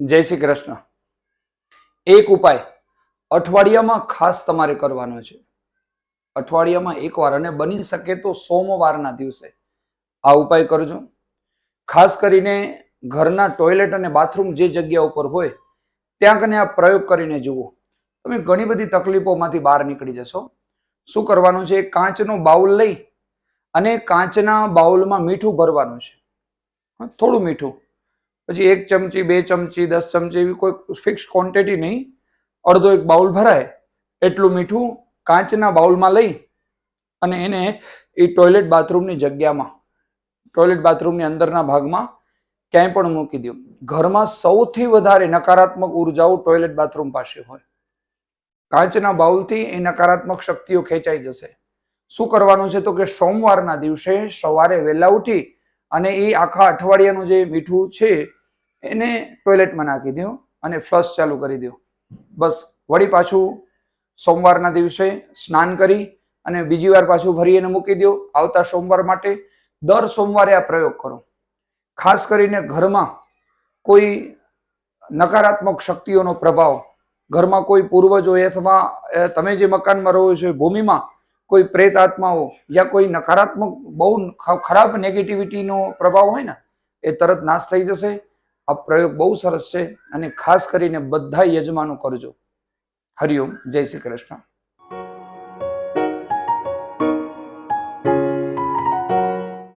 જય શ્રી કૃષ્ણ. એક ઉપાય, અઠવાડિયામાં ખાસ તમારે કરવાનો છે. અઠવાડિયામાં એકવાર અને બની શકે તો સોમવારના દિવસે. આ ઉપાય કરજો. ખાસ કરીને ઘરના ટોયલેટ અને બાથરૂમ જે જગ્યા ઉપર હોય, ત્યાં કને આ પ્રયોગ કરીને જુઓ. તમે ઘણી બધી તકલીફોમાંથી બહાર નીકળી જશો. શું કરવાનું છે? કાચનો બાઉલ લઈ અને કાચના બાઉલમાં મીઠું ભરવાનું છે. થોડું મીઠું. પછી એક ચમચી, બે ચમચી, દસ ચમચી એવી કોઈ ફિક્સ ક્વોન્ટિટી નહીં. અડધો એક બાઉલ ભરાય, એટલું મીઠું કાચના બાઉલમાં લઈ અને એને એ ટોયલેટ બાથરૂમની જગ્યામાં ટોયલેટ બાથરૂમની અંદરના ભાગમાં ક્યાંય પણ મૂકી દો. ઘરમાં સૌથી વધારે નકારાત્મક ઉર્જાઓ ટોયલેટ બાથરૂમ પાસે હોય. કાચના બાઉલથી એ નકારાત્મક શક્તિઓ ખેંચાઈ જશે. શું કરવાનું છે તો કે સોમવારના દિવસે સવારે વહેલા ઉઠી અને એ આખા અઠવાડિયાનું જે મીઠું છે એને ટોયલેટમાં નાખી દો અને ફ્લશ ચાલુ કરી દો બસ, વળી પાછું સોમવારના દિવસે સ્નાન કરી અને બીજી વાર પાછું ભરી એને મૂકી દો આવતા સોમવાર માટે દર સોમવારે આ પ્રયોગ કરો. ખાસ કરીને ઘરમાં કોઈ નકારાત્મક શક્તિઓનો પ્રભાવ, ઘરમાં કોઈ પૂર્વજો અથવા તમે જે મકાનમાં રહો છો ભૂમિમાં કોઈ પ્રેત આત્માઓ યા કોઈ નકારાત્મક બહુ ખરાબ નેગેટિવિટીનો પ્રભાવ હોય ને, એ તરત નાશ થઈ જશે. આ પ્રયોગ બહુ સરસ છે અને ખાસ કરીને બધા યજમાનો કરજો. હરિઓમ જય શ્રી કૃષ્ણ.